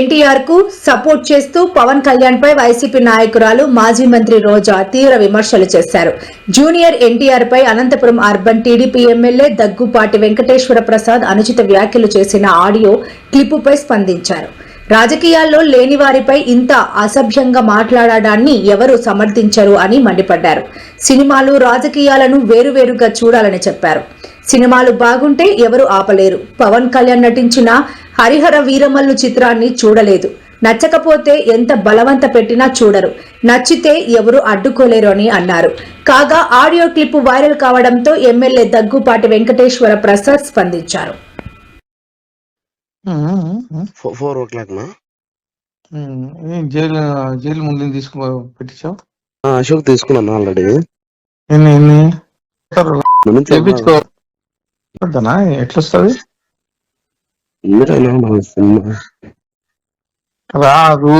ఎన్టీఆర్కు సపోర్ట్ చేస్తూ పవన్ కళ్యాణ్ పై వైసీపీ నాయకురాలు మాజీ మంత్రి రోజా తీవ్ర విమర్శలు చేశారు. జూనియర్ ఎన్టీఆర్ పై అనంతపురం అర్బన్ టీడీపీ ఎమ్మెల్యే దగ్గుపాటి వెంకటేశ్వర ప్రసాద్ అనుచిత వ్యాఖ్యలు చేసిన ఆడియో క్లిప్పుపై స్పందించారు. రాజకీయాల్లో లేని వారిపై ఇంత అసభ్యంగా మాట్లాడడాన్ని ఎవరు సమర్థించరు అని మండిపడ్డారు. సినిమాలు రాజకీయాలను వేరువేరుగా చూడాలని చెప్పారు. సినిమాలు బాగుంటే ఎవరు ఆపలేరు. పవన్ కళ్యాణ్ నటించిన హరిహర వీరమల్లు చిత్రాన్ని చూడలేదు. నచ్చకపోతే ఎంత బలవంత పెట్టినా చూడరు. నచ్చితే ఎవరు అడ్డుకోలేరు అని అన్నారు. కాగా ఆడియో క్లిప్ వైరల్ కావడంతో ఎమ్మెల్యే దగ్గుపాటి వెంకటేశ్వర ప్రసాద్ స్పందించారు. ఫో- ఫోర్ ఓ క్లాక్ నా ఏం జైలు జైలు ముందు తీసుకో పెట్టించావు? ఆ, అశోక్ తీసుకున్నాను ఆల్రెడీ. ఎన్ని ఎన్ని? ఎట్లా వస్తుంది మీరైనా మా సినిమా రాదు.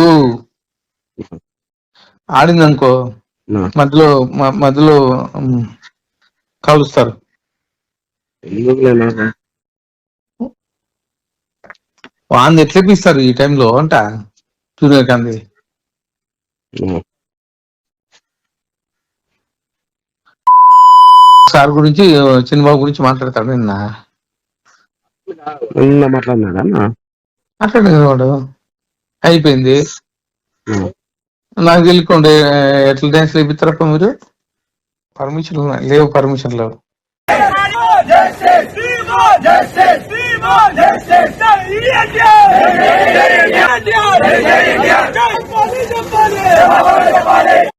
ఆడిందనుకో మధ్యలో మధ్యలో కలుస్తారు. వాంది ఎట్లా ఇప్పిస్తారు ఈ టైంలో అంట జూనియర్ గాంధీ? సార్ గురించి చిన్నబాబు గురించి మాట్లాడతాడు నిన్న. నిన్న మాట్లాడినాడా వాడు అయిపోయింది. నాకు తెలియకుండా ఎట్లా డాన్స్ లేపిస్తారప్ప మీరు పర్మిషన్ లేవు పర్మిషన్ లేవు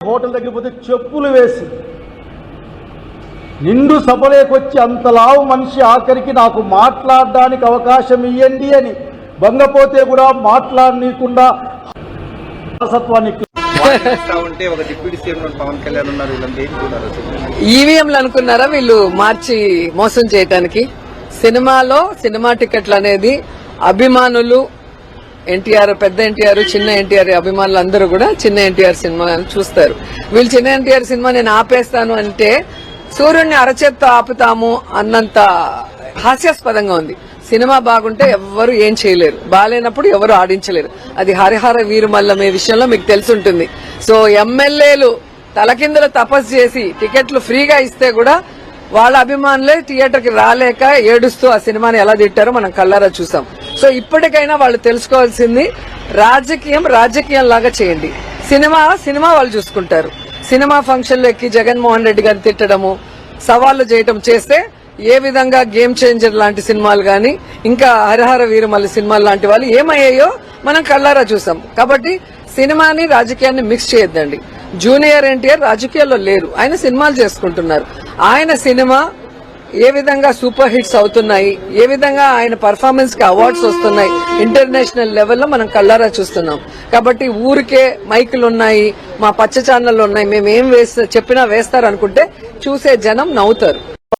హోటల్ దగ్గర పోతే చెప్పులు వేసి నిండు సభలోకొచ్చి అంతలావు మనిషి ఆఖరికి నాకు మాట్లాడడానికి అవకాశం ఇవ్వండి అని బంగపోతే కూడా మాట్లాడనీయకుండా అసలు? ఈవీఎంలు అనుకున్నారా వీళ్ళు మార్చి మోసం చేయటానికి? సినిమాలో సినిమా టికెట్లు అనేది అభిమానులు ఎన్టీఆర్ పెద్ద ఎన్టీఆర్ చిన్న ఎన్టీఆర్ అభిమానులు అందరూ కూడా చిన్న ఎన్టీఆర్ సినిమా చూస్తారు. వీళ్ళు చిన్న ఎన్టీఆర్ సినిమా నేను ఆపేస్తాను అంటే సూర్యుడిని అరచేత్తో ఆపుతాము అన్నంత హాస్యాస్పదంగా ఉంది. సినిమా బాగుంటే ఎవ్వరు ఏం చేయలేరు. బాగాలేనప్పుడు ఎవరు ఆడించలేరు. అది హరిహర వీరుమల్లమే విషయంలో మీకు తెలుసుంటుంది. సో ఎమ్మెల్యేలు తలకిందుల తపస్సు చేసి టికెట్లు ఫ్రీగా ఇస్తే కూడా వాళ్ళ అభిమానులే థియేటర్కి రాలేక ఏడుస్తూ ఆ సినిమాని ఎలా తిట్టారో మనం కల్లారా చూసాం. సో ఇప్పటికైనా వాళ్ళు తెలుసుకోవాల్సింది రాజకీయం రాజకీయం లాగా చేయండి. సినిమా సినిమా వాళ్ళు చూసుకుంటారు. సినిమా ఫంక్షన్లు ఎక్కి జగన్మోహన్ రెడ్డి గారిని తిట్టడము సవాళ్ళు చేయటం చేస్తే ఏ విధంగా గేమ్ చేంజర్ లాంటి సినిమాలు కానీ ఇంకా హరిహర వీరమల్లి సినిమాలు లాంటి వాళ్ళు ఏమయ్యాయో మనం కళ్ళారా చూసాం. కాబట్టి సినిమాని రాజకీయాన్ని మిక్స్ చేయొద్దండి. జూనియర్ ఎన్టీఆర్ రాజకీయాల్లో లేరు. ఆయన సినిమాలు చేసుకుంటున్నారు. ఆయన సినిమా ఏ విధంగా సూపర్ హిట్స్ అవుతున్నాయి ఏ విధంగా ఆయన పర్ఫార్మెన్స్కి అవార్డ్స్ వస్తున్నాయి ఇంటర్నేషనల్ లెవెల్లో మనం కళ్ళారా చూస్తున్నాం. కాబట్టి ఊరికే మైకులు ఉన్నాయి మా పచ్చ ఛానళ్ళు ఉన్నాయి మేము ఏం వేస్తా చెప్పినా వేస్తారు అనుకుంటే చూసే జనం నవ్వుతారు.